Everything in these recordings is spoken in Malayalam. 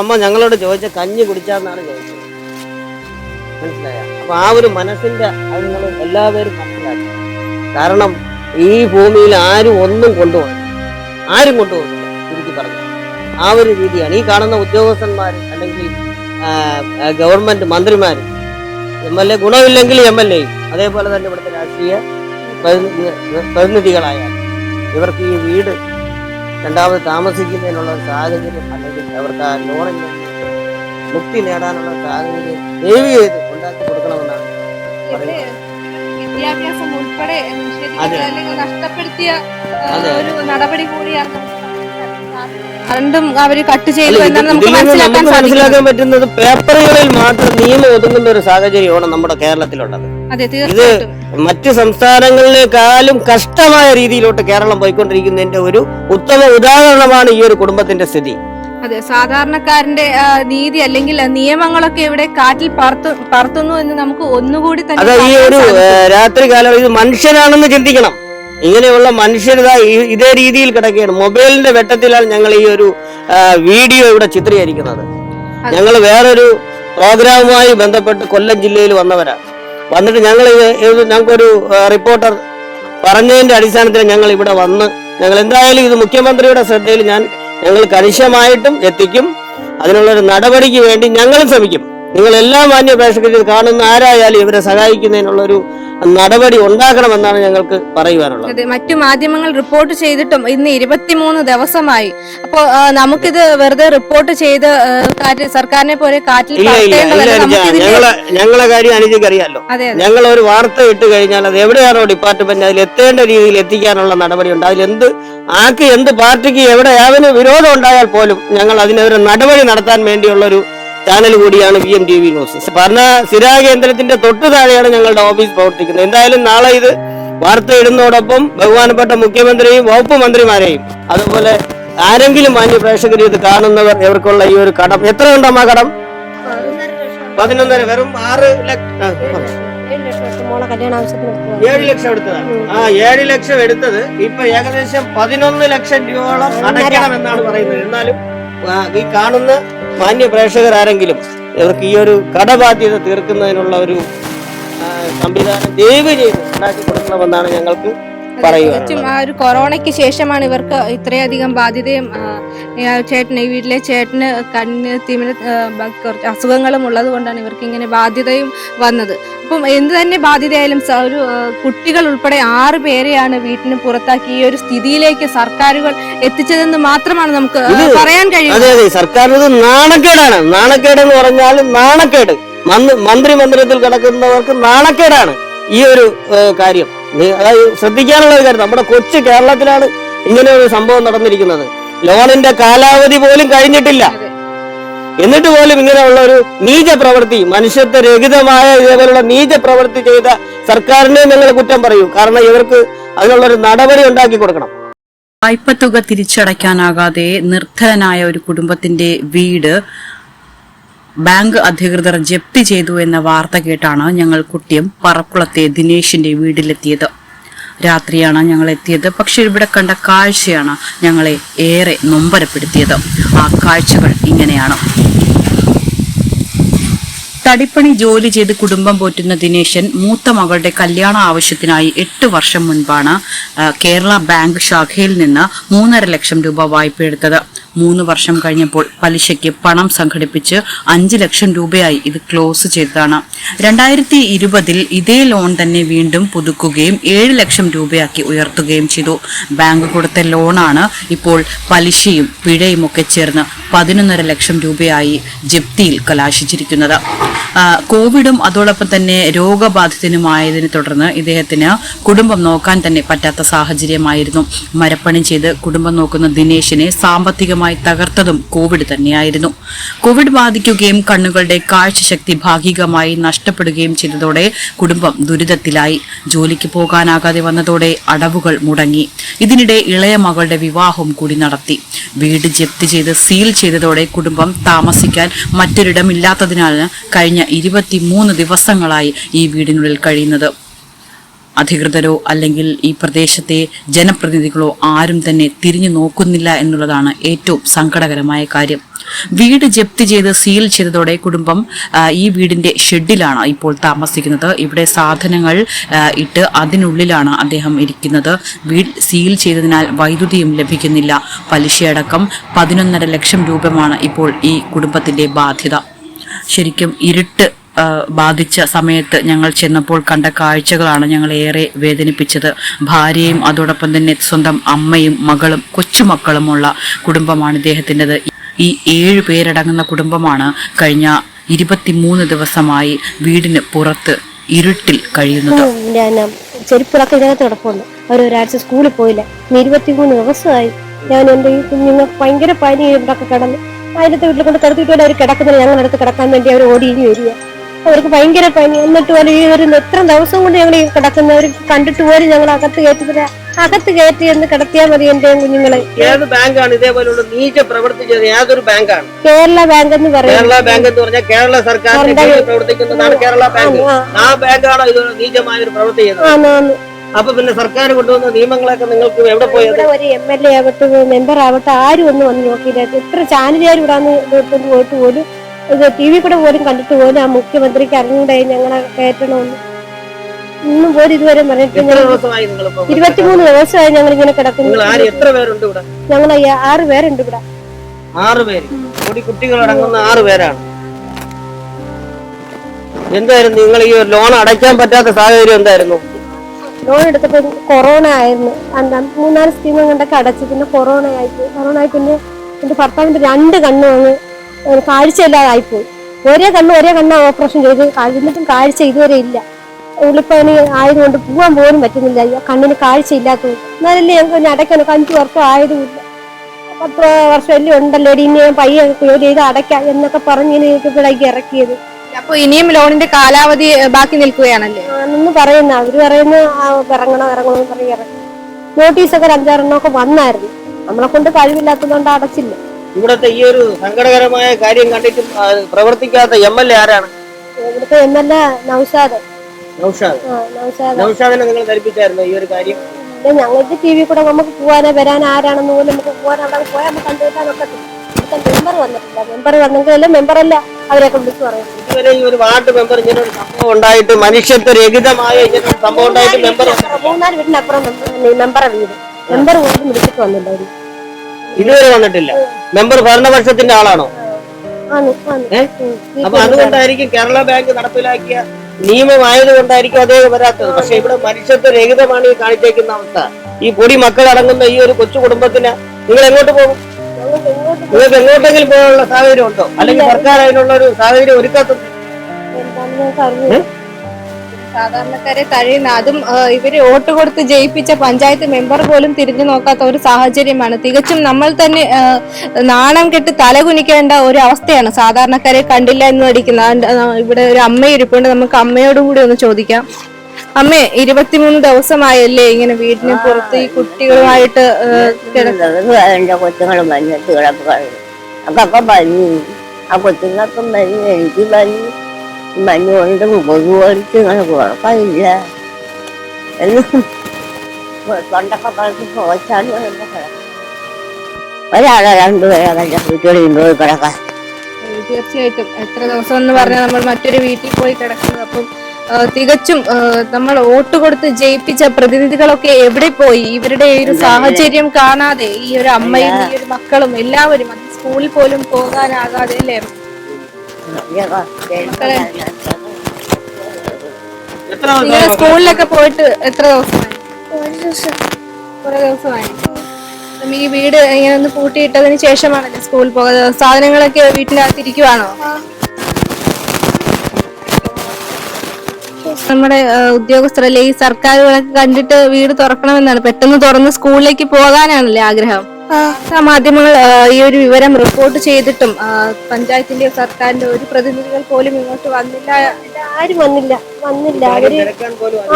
അമ്മ ഞങ്ങളോട് ചോദിച്ച കഞ്ഞി കുടിച്ചാന്നാണ് ചോദിച്ചത്. മനസ്സിലായ? അപ്പൊ ആ ഒരു മനസ്സിന്റെ അത് നിങ്ങൾ എല്ലാവരും മനസ്സിലാക്കി. കാരണം ഈ ഭൂമിയിൽ ആരും ഒന്നും കൊണ്ടുപോകണം ആരും കൊണ്ടുപോകില്ല ചുരുക്കി പറഞ്ഞു ആ ഒരു രീതിയാണ്. ഈ കാണുന്ന ഉദ്യോഗസ്ഥന്മാർ അല്ലെങ്കിൽ ഗവൺമെന്റ് മന്ത്രിമാർ എം എൽ എ ഗുണമില്ലെങ്കിൽ എം എൽ എയും അതേപോലെ തന്നെ ഇവിടുത്തെ രാഷ്ട്രീയ പ്രതിനിധികളായ ഇവർക്ക് ഈ വീട് രണ്ടാമത് താമസിക്കുന്നതിനുള്ള സാഹചര്യം അല്ലെങ്കിൽ അവർക്ക് ആ ലോണിൽ മുക്തി നേടാനുള്ള സാഹചര്യം ദയവ് ചെയ്ത് ഉണ്ടാക്കി കൊടുക്കണമെന്നാണ് വിദ്യാഭ്യാസം ഉൾപ്പെടെ നഷ്ടപ്പെടുത്തിയ ഒരു നടപടി കൂടിയാണ് നമുക്ക് അവർ കട്ട് ചെയ്തു എന്നാണ് നമുക്ക് മനസ്സിലാക്കാൻ മനസ്സിലാക്കാൻ പറ്റുന്നത് പേപ്പറുകളിൽ മാത്രം നിയമം ഒതുങ്ങുന്ന ഒരു സാഹചര്യമാണ് നമ്മുടെ കേരളത്തിലുള്ളത്. ഇത് മറ്റ് സംസ്ഥാനങ്ങളിലേക്കാളും കഷ്ടമായ രീതിയിലോട്ട് കേരളം പോയിക്കൊണ്ടിരിക്കുന്നതിന്റെ ഒരു ഉത്തമ ഉദാഹരണമാണ് ഈ ഒരു കുടുംബത്തിന്റെ സ്ഥിതി. അതെ സാധാരണക്കാരന്റെ നീതി അല്ലെങ്കിൽ നിയമങ്ങളൊക്കെ ഇവിടെ കാറ്റിൽ പറത്തു പറത്തുന്നു എന്ന് നമുക്ക് ഒന്നുകൂടി തന്നെ അതെ ഈ ഒരു. രാത്രി കാലം ഇത് മനുഷ്യനാണെന്ന് ചിന്തിക്കണം. ഇങ്ങനെയുള്ള മനുഷ്യരിത ഇതേ രീതിയിൽ കിടക്കുകയാണ്. മൊബൈലിന്റെ വെട്ടത്തിലാണ് ഞങ്ങൾ ഈ ഒരു വീഡിയോ ഇവിടെ ചിത്രീകരിക്കുന്നത്. ഞങ്ങൾ വേറൊരു പ്രോഗ്രാമുമായി ബന്ധപ്പെട്ട് കൊല്ലം ജില്ലയിൽ വന്നവരാണ് വന്നിട്ട് ഞങ്ങൾ ഞങ്ങൾക്കൊരു റിപ്പോർട്ടർ പറഞ്ഞതിന്റെ അടിസ്ഥാനത്തിൽ ഞങ്ങൾ ഇവിടെ വന്ന് ഞങ്ങൾ എന്തായാലും ഇത് മുഖ്യമന്ത്രിയുടെ ശ്രദ്ധയിൽ ഞാൻ ഞങ്ങൾ കണിശമായിട്ടും എത്തിക്കും. അതിനുള്ളൊരു നടപടിക്ക് വേണ്ടി ഞങ്ങളും ശ്രമിക്കും. നിങ്ങൾ എല്ലാ മാന്യ പ്രേക്ഷകരിൽ കാണുന്ന ആരായാലും ഇവരെ സഹായിക്കുന്നതിനുള്ളൊരു നടപടി ഉണ്ടാക്കണമെന്നാണ് ഞങ്ങൾക്ക് പറയുവാനുള്ളത്. അതെ മറ്റു മാധ്യമങ്ങൾ റിപ്പോർട്ട് ചെയ്തിട്ടും ഇന്ന് ഇരുപത്തിമൂന്ന് ദിവസമായി. അപ്പോ നമുക്കിത് വെറുതെ റിപ്പോർട്ട് ചെയ്ത് സർക്കാരിനെ പോലെ കാറ്റിൽ ഞങ്ങളെ കാര്യം അനുജയ്ക്ക് അറിയാലോ. അതെ അതെ. ഞങ്ങൾ ഒരു വാർത്ത ഇട്ട് കഴിഞ്ഞാൽ അത് എവിടെയാണോ ഡിപ്പാർട്ട്മെന്റ് അതിൽ എത്തേണ്ട രീതിയിൽ എത്തിക്കാനുള്ള നടപടിയുണ്ട് അതിൽ എന്ത് ആർക്ക് എന്ത് പാർട്ടിക്ക് എവിടെ യാതൊരു വിരോധം ഉണ്ടായാൽ പോലും ഞങ്ങൾ അതിനെതിരെ നടപടി നടത്താൻ വേണ്ടിയുള്ള ഒരു ചാനൽ കൂടിയാണ് V M T V news. ഭരണ സ്ഥിരാ കേന്ദ്രത്തിന്റെ തൊട്ടു താഴെയാണ് ഞങ്ങളുടെ ഓഫീസ് പ്രവർത്തിക്കുന്നത്. എന്തായാലും നാളെ ഇത് വാർത്ത ഇടുന്നതോടൊപ്പം ബഹുമാനപ്പെട്ട മുഖ്യമന്ത്രിയും വകുപ്പ് മന്ത്രിമാരെയും അതുപോലെ ആരെങ്കിലും മാന്യ പ്രേക്ഷകർ ഇത് കാണുന്നവർ ഇവർക്കുള്ള ഈ ഒരു കടം. എത്ര ഉണ്ടമ്മ കടം? പതിനൊന്നര വെറും ആറ്. ഏഴ് ലക്ഷം എടുത്തതാണ്. ആ ഏഴ് ലക്ഷം എടുത്തത്. ഇപ്പൊ ഏകദേശം പതിനൊന്ന് ലക്ഷം രൂപയോളം അടയ്ക്കണമെന്നാണ് പറയുന്നത്. എന്നാലും ഈ കാണുന്ന മാന്യ പ്രേക്ഷകർ ആരെങ്കിലും ഇവർക്ക് ഈ ഒരു കടബാധ്യത തീർക്കുന്നതിനുള്ള ഒരു സംവിധാനം ദയവ് ചെയ്ത് ഉണ്ടാക്കി കൊടുക്കണമെന്നാണ് ഞങ്ങൾക്ക് തികച്ചും ആ ഒരു കൊറോണയ്ക്ക് ശേഷമാണ് ഇവർക്ക് ഇത്രയധികം ബാധ്യതയും ചേട്ടന് ഈ വീട്ടിലെ ചേട്ടന് കണ്ണ് തിമിര കുറച്ച് അസുഖങ്ങളും ഉള്ളത് കൊണ്ടാണ് ഇവർക്ക് ഇങ്ങനെ ബാധ്യതയും വന്നത്. അപ്പം എന്ത് തന്നെ ബാധ്യതയായാലും ഒരു കുട്ടികൾ ഉൾപ്പെടെ ആറ് പേരെയാണ് വീട്ടിന് പുറത്താക്കി ഈ ഒരു സ്ഥിതിയിലേക്ക് സർക്കാരുകൾ എത്തിച്ചതെന്ന് മാത്രമാണ് നമുക്ക് പറയാൻ കഴിയുന്നത്. അതെ സർക്കാരിന് ഇത് നാണക്കേടാണ്. നാണക്കേട് എന്ന് പറഞ്ഞാൽ നാണക്കേട് മന്ത്രി മന്ദിരത്തിൽ കിടക്കുന്നവർക്ക് നാണക്കേടാണ് ഈ ഒരു കാര്യം. ശ്രദ്ധിക്കാനുള്ള ഒരു കാര്യം നമ്മുടെ കൊച്ചു കേരളത്തിലാണ് ഇങ്ങനെ ഒരു സംഭവം നടന്നിരിക്കുന്നത്. ലോണിന്റെ കാലാവധി പോലും കഴിഞ്ഞിട്ടില്ല. എന്നിട്ട് പോലും ഇങ്ങനെയുള്ള ഒരു നീച പ്രവൃത്തി മനുഷ്യത്വ രഹിതമായ ഇതേപോലുള്ള നീച പ്രവൃത്തി ചെയ്ത സർക്കാരിനെ നിങ്ങൾ കുറ്റം പറയൂ. കാരണം ഇവർക്ക് അതിനുള്ള ഒരു നടപടി ഉണ്ടാക്കി കൊടുക്കണം. വായ്പത്തുക തിരിച്ചടയ്ക്കാനാകാതെ നിർദ്ധനായ ഒരു കുടുംബത്തിന്റെ വീട് ബാങ്ക് അധികൃതർ ജപ്തി ചെയ്തു എന്ന വാർത്ത കേട്ടാണ് ഞങ്ങൾ കുട്ടിയും പറക്കുളത്തെ ദിനേശിന്റെ വീട്ടിലെത്തിയത്. രാത്രിയാണ് ഞങ്ങൾ എത്തിയത്. പക്ഷെ ഇവിടെ കണ്ട കാഴ്ചയാണ് ഞങ്ങളെ ഏറെ നൊമ്പരപ്പെടുത്തിയത്. ആ കാഴ്ചകൾ ഇങ്ങനെയാണ്. തടിപ്പണി ജോലി ചെയ്ത് കുടുംബം പോറ്റുന്ന ദിനേശൻ മൂത്ത മകളുടെ കല്യാണ ആവശ്യത്തിനായി എട്ട് വർഷം മുൻപാണ് കേരള ബാങ്ക് ശാഖയിൽ നിന്ന് മൂന്നര ലക്ഷം രൂപ വായ്പ എടുത്തത് മൂന്ന് വർഷം കഴിഞ്ഞപ്പോൾ പലിശയ്ക്ക് പണം സംഘടിപ്പിച്ച് അഞ്ച് ലക്ഷം രൂപയായി ഇത് ക്ലോസ് ചെയ്തതാണ്. രണ്ടായിരത്തി ഇരുപതിൽ ഇതേ ലോൺ തന്നെ വീണ്ടും പുതുക്കുകയും ഏഴ് ലക്ഷം രൂപയാക്കി ഉയർത്തുകയും ചെയ്തു. ബാങ്ക് കൊടുത്ത ലോണാണ് ഇപ്പോൾ പലിശയും പിഴയും ഒക്കെ ചേർന്ന് പതിനൊന്നര ലക്ഷം രൂപയായി ജപ്തിയിൽ കലാശിച്ചിരിക്കുന്നത്. കോവിഡും അതോടൊപ്പം തന്നെ രോഗബാധിതനുമായതിനെ തുടർന്ന് ഇദ്ദേഹത്തിന് കുടുംബം നോക്കാൻ തന്നെ പറ്റാത്ത സാഹചര്യമായിരുന്നു. മരപ്പണി ചെയ്ത് കുടുംബം നോക്കുന്ന ദിനേശിനെ സാമ്പത്തികമായി തകർത്തതും കോവിഡ് തന്നെയായിരുന്നു. കോവിഡ് ബാധിക്കുകയും കണ്ണുകളുടെ കാഴ്ചശക്തി ഭാഗികമായി നഷ്ടപ്പെടുകയും ചെയ്തതോടെ കുടുംബം ദുരിതത്തിലായി. ജോലിക്ക് പോകാനാകാതെ വന്നതോടെ അടവുകൾ മുടങ്ങി. ഇതിനിടെ ഇളയ മകളുടെ വിവാഹം കൂടി നടത്തി. വീട് ജപ്തി ചെയ്ത് സീൽ ചെയ്തതോടെ കുടുംബം താമസിക്കാൻ മറ്റൊരിടമില്ലാത്തതിനാണ് കഴിഞ്ഞ ഇരുപത്തിമൂന്ന് ദിവസങ്ങളായി ഈ വീടിനുള്ളിൽ കഴിയുന്നത്. അധികൃതരോ അല്ലെങ്കിൽ ഈ പ്രദേശത്തെ ജനപ്രതിനിധികളോ ആരും തന്നെ തിരിഞ്ഞു നോക്കുന്നില്ല എന്നുള്ളതാണ് ഏറ്റവും സങ്കടകരമായ കാര്യം. വീട് ജപ്തി ചെയ്ത് സീൽ ചെയ്തതോടെ കുടുംബം ഈ വീടിന്റെ ഷെഡിലാണ് ഇപ്പോൾ താമസിക്കുന്നത്. ഇവിടെ സാധനങ്ങൾ ഇട്ട് അതിനുള്ളിലാണ് അദ്ദേഹം ഇരിക്കുന്നത്. വീട് സീൽ ചെയ്തതിനാൽ വൈദ്യുതിയും ലഭിക്കുന്നില്ല. പലിശയടക്കം പതിനൊന്നര ലക്ഷം രൂപമാണ് ഇപ്പോൾ ഈ കുടുംബത്തിന്റെ ബാധ്യത. ശരിക്കും ഇരുട്ട് ബാധിച്ച സമയത്ത് ഞങ്ങൾ ചെന്നപ്പോൾ കണ്ട കാഴ്ചകളാണ് ഞങ്ങളെ ഏറെ വേദനിപ്പിച്ചത്. ഭാര്യയും അതോടൊപ്പം തന്നെ സ്വന്തം അമ്മയും മകളും കൊച്ചുമക്കളുമുള്ള കുടുംബമാണ് ഇദ്ദേഹത്തിന്റെത്. ഈ ഏഴ് പേരടങ്ങുന്ന കുടുംബമാണ് കഴിഞ്ഞ ഇരുപത്തിമൂന്ന് ദിവസമായി വീടിന് പുറത്ത് ഇരുട്ടിൽ കഴിയുന്നത്. ചെരുപ്പുകളൊക്കെ ഇതിനകത്ത് കിടപ്പുണ്ട്. അവർ ഒരാഴ്ച സ്കൂളിൽ പോയില്ല. ഇരുപത്തിമൂന്ന് ദിവസമായി ഞാൻ എന്റെ ഈ കുഞ്ഞുങ്ങൾക്ക് ഭയങ്കര പനി ഇവിടെയൊക്കെ കിടന്ന്. അതിന്റെ വീട്ടിൽ കൊണ്ട് കിടത്തിയിട്ട് അവർ കിടക്കുന്നത് അടുത്ത് കിടക്കാൻ വേണ്ടി അവർ ഓടി ഇനി വരിക. അവർക്ക് ഭയങ്കര പനി. എന്നിട്ട് പോലും ഈ ഒരു എത്ര ദിവസം കൊണ്ട് ഞങ്ങൾ ഈ കിടക്കുന്നവർ കണ്ടിട്ട് പോലും ഞങ്ങൾ അകത്ത് കയറ്റി അകത്ത് കയറ്റി എന്ന് കിടത്തിയാൽ മതി എന്റെ കുഞ്ഞുങ്ങളെ. ഏത് ബാങ്കാണ്? ഇതേപോലുള്ള നീച പ്രവൃത്തി ചെയ്തത് ഏതൊരു ബാങ്കാണ്. കേരള ബാങ്ക് എന്ന് കേരള പറയുന്നത് ബാങ്ക് എന്ന് പറഞ്ഞാൽ കേരള സർക്കാർ- പ്രവർത്തിക്കുന്നതാണ് കേരള ബാങ്ക്. ആ, ബാങ്കാണോ ഇത് നീചമായ ഒരു പ്രവൃത്തി ആന്ന്. അപ്പൊ പിന്നെ സർക്കാർ കൊണ്ടുവന്ന നിയമങ്ങളൊക്കെ നിങ്ങൾക്ക് എവിടെ പോയത് ഒരു എം എൽ എ ആവട്ടെ മെമ്പർ ആവട്ടെ ആരും ഒന്നും വന്ന് നോക്കിയില്ല. എത്ര ചാനലുകാർ ഇവിടെ വന്ന് പോയിട്ട് പോലും ടി വി കൂടെ പോലും കണ്ടിട്ട് പോലും ആ മുഖ്യമന്ത്രിക്ക് അറിഞ്ഞൂടെ ഞങ്ങളെ കയറ്റണമെന്ന്? ഇന്നും പോലും ഇതുവരെ പറഞ്ഞിട്ട് ഇരുപത്തിമൂന്ന് ദിവസമായി ഞങ്ങൾ ഇങ്ങനെ കിടക്കുന്നു ഞങ്ങൾ ആറ് പേരുണ്ട് ഇവിടെ. ആറ് പേര്. കൂടി കുട്ടികൾ അടങ്ങുന്ന ആറ് പേരാണ്. എന്തായിരുന്നു നിങ്ങൾ ഈ ലോൺ അടയ്ക്കാൻ പറ്റാത്ത സാഹചര്യം എന്തായിരുന്നു? ലോൺ എടുത്തപ്പോൾ കൊറോണ ആയിരുന്നു. എന്താ മൂന്നാൽ സ്കീമും കണ്ടൊക്കെ അടച്ചു പിന്നെ കൊറോണ ആയിട്ട് കൊറോണ ആയി പിന്നെ എന്റെ ഭർത്താവിന്റെ രണ്ട് കണ്ണു അങ്ങ് കാഴ്ചയില്ലാതായിപ്പോയി ഒരേ കണ്ണ് ഒരേ കണ്ണ് ഓപ്പറേഷൻ ചെയ്ത് എന്നിട്ടും കാഴ്ച ഇതുവരെ ഇല്ല. ഉള്ളിപ്പനി ആയതുകൊണ്ട് പോകാൻ പോലും പറ്റുന്നില്ല. കണ്ണിന് കാഴ്ച ഇല്ലാത്തത് എന്നാലല്ലേ ഞങ്ങൾക്ക് പിന്നെ അടയ്ക്കണം അഞ്ചു വർഷം ആയതുമില്ല. പത്ത് വർഷം അല്ലേ ഉണ്ടല്ലോ ഇനി ഞാൻ പയ്യെ ജോലി ചെയ്ത് അടയ്ക്കാം എന്നൊക്കെ പറഞ്ഞ് ഇനി ഇവിടേക്ക് ഇറക്കിയത്. അപ്പൊ ഇനിയും ലോണിന്റെ കാലാവധി ബാക്കി നിൽക്കുകയാണല്ലേ? ആണെന്ന് പറയുന്ന അവർ പറയുന്ന ആ, ഇറങ്ങണം ഇറങ്ങണം എന്ന് പറഞ്ഞ് ഇറങ്ങി. നോട്ടീസൊക്കെ ഒരു അഞ്ചാറെണ്ണം ഒക്കെ വന്നായിരുന്നു. നമ്മളെ കൊണ്ട് കഴിവില്ലാത്തതുകൊണ്ട് അടച്ചില്ല. ഇവിടുത്തെ ഈ ഒരു സങ്കടകരമായ കാര്യം കണ്ടിട്ടും പ്രവർത്തിക്കാത്ത എം എൽ എ ആരാണ്? ഇവിടുത്തെ M L A Naushad. Naushad. നൗഷാദിനെ നിങ്ങൾ ധരിപ്പിച്ചായിരുന്നു ഈ ഒരു കാര്യം? ഞങ്ങൾക്ക് ടി വി കൂടെ നമുക്ക് പോകാനോ വരാനോ ആരാണെന്ന് പോലും നമുക്ക് പോകാൻ അവിടെ പോയാൽ നമുക്ക് കണ്ടുകിട്ടാൻ ഒക്കത്തില്ല മെമ്പർ വന്നിട്ടില്ല. മെമ്പർ വന്നെങ്കിലല്ലേ മെമ്പറല്ല അവരെയൊക്കെ വിളിച്ചു പറയുന്നത് ഇതുവരെ ഈ ഒരു വാർഡ് മെമ്പർ ഇങ്ങനെ ഒരു സംഭവം ഉണ്ടായിട്ട് മനുഷ്യത്വരഹിതമായ ഇങ്ങനെ ഒരു സംഭവം ഉണ്ടായിട്ട് മെമ്പർ മൂന്നാൽ വീടിനപ്പുറം മെമ്പർ- മെമ്പറെ വീട്. മെമ്പർ പോലും വിളിച്ചിട്ട് വന്നില്ല അവർ. ഇതുവരെ വന്നിട്ടില്ല. മെമ്പർ ഭരണപക്ഷത്തിന്റെ ആളാണോ? അപ്പൊ അതുകൊണ്ടായിരിക്കും കേരള ബാങ്ക് നടപ്പിലാക്കിയ നിയമമായത് കൊണ്ടായിരിക്കും അദ്ദേഹം വരാത്തത്. പക്ഷെ ഇവിടെ മനുഷ്യത്വ രഹിതമാണ് ഈ കാണിച്ചേക്കുന്ന അവസ്ഥ. ഈ പൊടി മക്കൾ അടങ്ങുന്ന ഈ ഒരു കൊച്ചു കുടുംബത്തിന് നിങ്ങൾ എങ്ങോട്ട് പോകും? നിങ്ങൾക്ക് എങ്ങോട്ടെങ്കിലും പോകാനുള്ള സാഹചര്യം ഉണ്ടോ അല്ലെങ്കിൽ സർക്കാർ അതിനുള്ള ഒരു സാഹചര്യം ഒരുക്കാത്തത്? സാധാരണക്കാരെ തഴയുന്ന അതും ഇവരെ വോട്ട് കൊടുത്ത് ജയിപ്പിച്ച പഞ്ചായത്ത് മെമ്പർ പോലും തിരിഞ്ഞു നോക്കാത്ത ഒരു സാഹചര്യമാണ്. തികച്ചും നമ്മൾ തന്നെ നാണം കെട്ട് തലകുനിക്കേണ്ട ഒരു അവസ്ഥയാണ് സാധാരണക്കാരെ കണ്ടില്ല എന്ന് നടിക്കുന്ന ഇവിടെ ഒരു അമ്മ ഇരിപ്പുണ്ട് നമുക്ക് അമ്മയോടും കൂടി ഒന്ന് ചോദിക്കാം. അമ്മേ ഇരുപത്തിമൂന്ന് ദിവസമായല്ലേ ഇങ്ങനെ വീടിന് പുറത്ത് ഈ കുട്ടികളുമായിട്ട് കൊച്ചുങ്ങളും മഞ്ഞത്ത് കിടപ്പ് കളയും അതൊക്കെ പനി ആ കൊച്ചുങ്ങൾക്കും പനി എനിക്ക് പനി മഞ്ഞ് കൊണ്ട് കൊതു വലിച്ച് ഇങ്ങനെ കുഴപ്പമില്ല. എന്നും തൊണ്ടൊക്കെ പോച്ചാണ് കിടക്കും ഒരാളെ രണ്ടുപേരെ എന്റെ വീട്ടിൽ പോയി കിടക്കാൻ. തീർച്ചയായിട്ടും. എത്ര ദിവസം എന്ന് പറഞ്ഞാൽ നമ്മൾ മറ്റൊരു വീട്ടിൽ പോയി കിടക്കുന്നത് അപ്പം തികച്ചും നമ്മൾ വോട്ട് കൊടുത്ത് ജയിപ്പിച്ച പ്രതിനിധികളൊക്കെ എവിടെ പോയി? ഇവരുടെ ഈ ഒരു സാഹചര്യം കാണാതെ ഈ ഒരു അമ്മയും ഈ ഒരു മക്കളും എല്ലാവരും അത് സ്കൂളിൽ പോലും പോകാനാകാതെ അല്ലേ? നിങ്ങൾ സ്കൂളിലൊക്കെ പോയിട്ട് എത്ര ദിവസമായി? കുറെ ദിവസമായി. ഈ വീട് ഇങ്ങനെ ഒന്ന് പൂട്ടിയിട്ടതിന് ശേഷമാണല്ലേ സ്കൂളിൽ പോകുന്നത്? സാധനങ്ങളൊക്കെ വീട്ടിനകത്തിരിക്കുവാണോ? നമ്മുടെ ഉദ്യോഗസ്ഥരല്ലേ ഈ സർക്കാരുകളൊക്കെ കണ്ടിട്ട് വീട് തുറക്കണമെന്നാണ്. പെട്ടെന്ന് തുറന്ന് സ്കൂളിലേക്ക് പോകാനാണല്ലേ ആഗ്രഹം. മാധ്യമങ്ങൾ ഈ ഒരു വിവരം റിപ്പോർട്ട് ചെയ്തിട്ടും പഞ്ചായത്തിന്റെ സർക്കാരിന്റെ ഒരു പ്രതിനിധികൾ പോലും ഇങ്ങോട്ട് വന്നില്ല. ആരും വന്നില്ല. വന്നില്ല. അവർ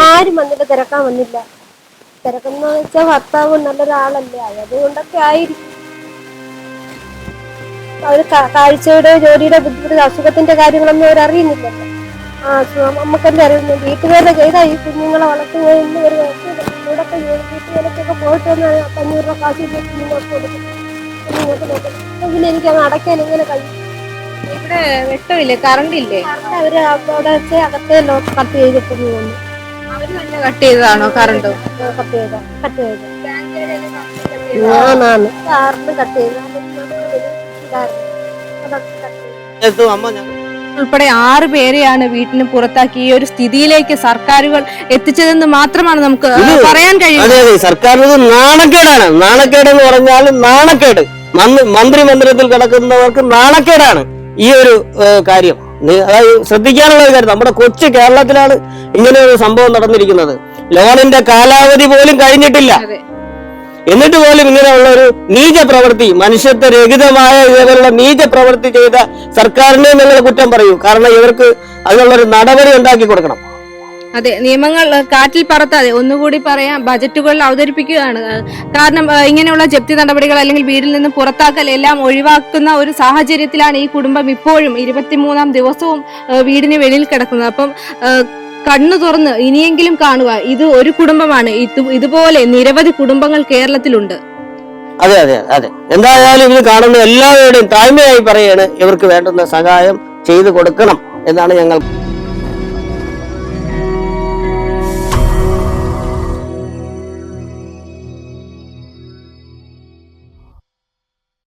ആരും വന്നില്ല. തിരക്കാൻ വന്നില്ല. തിരക്കെന്ന് വെച്ചാൽ ഭർത്താവ് നല്ലൊരാളല്ലേ. അതുകൊണ്ടൊക്കെ ആയിരിക്കും. അവർ കാഴ്ചയുടെ ജോലിയുടെ ബുദ്ധിമുട്ട് അസുഖത്തിന്റെ കാര്യങ്ങളൊന്നും അവർ അറിയുന്നില്ലല്ലോ ആ അസുഖം നമുക്കെല്ലാം അറിയുന്നു? വീട്ടുകാരെ ചെയ്താൽ ഈ കുഞ്ഞുങ്ങളെ വളർത്തുന്നതിന് ഒരു കുഴപ്പമില്ല ഇവിടൊക്കെ വീട്ടുകാരൊക്കെ പോയിട്ട് വന്നാൽ അഞ്ഞൂറ് രൂപ കാശ് കൊടുക്കും നോക്കും പിന്നെ എനിക്ക് അങ്ങ് അടയ്ക്കാൻ ഇങ്ങനെ കഴിയും. ഇവിടെ വെട്ടമില്ലേ? കറണ്ട് ഇല്ലേ? അവർ അവിടെ വെച്ച് അകത്തെ ലോക്ക് കട്ട് ചെയ്തിട്ട് പോകുന്നു അവർ തന്നെ കട്ട് ചെയ്തതാണോ കറണ്ട് കട്ട് ചെയ്ത കട്ട് ചെയ്ത. ഞാനാണ് കാറിന് കട്ട് ചെയ്ത. അതൊക്കെ കട്ട് ചെയ്തു. അമ്മ ഞങ്ങൾ ഉൾപ്പെടെ ആറ് പേരെയാണ് വീട്ടിന് പുറത്താക്കി ഈ ഒരു സ്ഥിതിയിലേക്ക് സർക്കാരുകൾ എത്തിച്ചതെന്ന് മാത്രമാണ് നമുക്ക് പറയാൻ കഴിയുന്നത്. അതെ അതെ സർക്കാരിന് നാണക്കേടാണ്. നാണക്കേട് എന്ന് പറഞ്ഞാൽ നാണക്കേട്. മന്ത്രി മന്ദിരത്തിൽ കിടക്കുന്നവർക്ക് നാണക്കേടാണ് ഈ ഒരു കാര്യം. അതായത് ശ്രദ്ധിക്കാനുള്ള ഒരു കാര്യം. നമ്മുടെ കൊച്ചു കേരളത്തിലാണ് ഇങ്ങനെ ഒരു സംഭവം നടന്നിരിക്കുന്നത്. ലോണിന്റെ കാലാവധി പോലും കഴിഞ്ഞിട്ടില്ല. എന്നിട്ട് പോലും ഇങ്ങനെയുള്ള ഒരു നീച പ്രവൃത്തി മനുഷ്യത്വരഹിതമായ ഇതേപോലുള്ള നീച പ്രവൃത്തി ചെയ്ത സർക്കാരിനെ നിങ്ങൾ കുറ്റം പറയൂ. കാരണം ഇവർക്ക് അതിനുള്ള ഒരു നടപടി ഉണ്ടാക്കി കൊടുക്കണം. അതെ നിയമങ്ങൾ കാറ്റിൽ പറത്താതെ ഒന്നുകൂടി പറയാം ബജറ്റുകളിൽ അവതരിപ്പിക്കുകയാണ്. കാരണം ഇങ്ങനെയുള്ള ജപ്തി നടപടികൾ അല്ലെങ്കിൽ വീട്ടിൽ നിന്ന് പുറത്താക്കൽ എല്ലാം ഒഴിവാക്കുന്ന ഒരു സാഹചര്യത്തിലാണ് ഈ കുടുംബം ഇപ്പോഴും ഇരുപത്തിമൂന്നാം ദിവസവും വീടിന് വെളിയിൽ കിടക്കുന്നത്. അപ്പം കണ്ണു തുറന്ന് ഇനിയെങ്കിലും കാണുക. ഇത് ഒരു കുടുംബമാണ്. ഇതുപോലെ നിരവധി കുടുംബങ്ങൾ കേരളത്തിലുണ്ട്. അതെ അതെ അതെ. എന്തായാലും ഇത് കാണുന്ന എല്ലാവരുടെയും താഴ്മയായി പറയാണ് ഇവർക്ക് വേണ്ടുന്ന സഹായം ചെയ്തു കൊടുക്കണം എന്നാണ് ഞങ്ങൾ